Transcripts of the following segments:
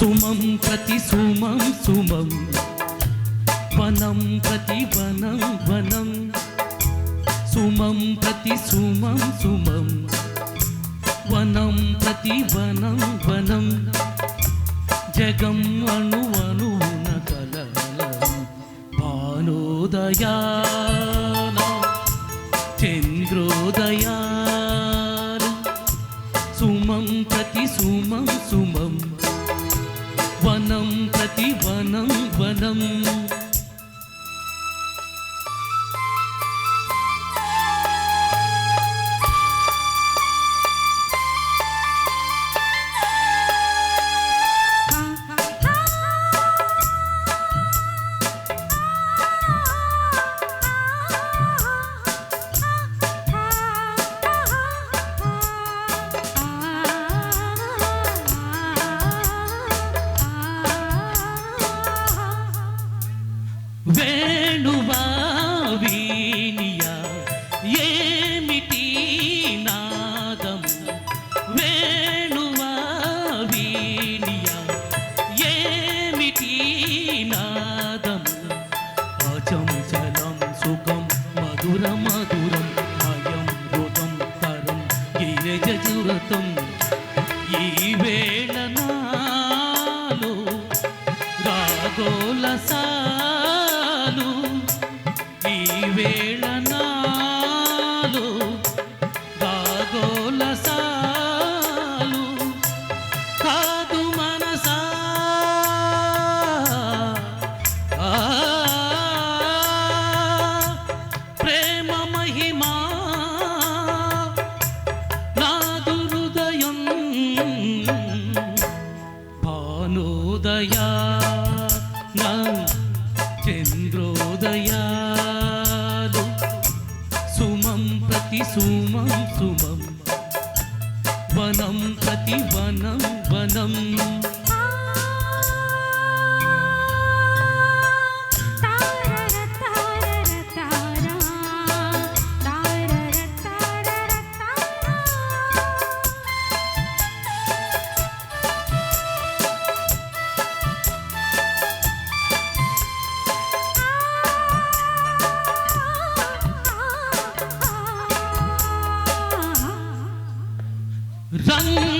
సుమం ప్రతి సుమం సుమం. వనం ప్రతి వనం వనం. సుమం ప్రతి సుమం సుమం. వనం ప్రతి వనం వనం. జగం అణు అణువున కలలం భానోదయాల చంద్రోదయాల సుమం ప్రతి సుమం సుమం. వనం ప్రతి వనం వనం. గిరజురతం ఈ వేళ నాలో రాగోలసాలు ఈ వేళ నా భానోదయా నా చంద్రోదయాలు సుమం ప్రతి సుమం సుమం. వనం ప్రతి వనం వనం. சங்க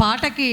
పాటకి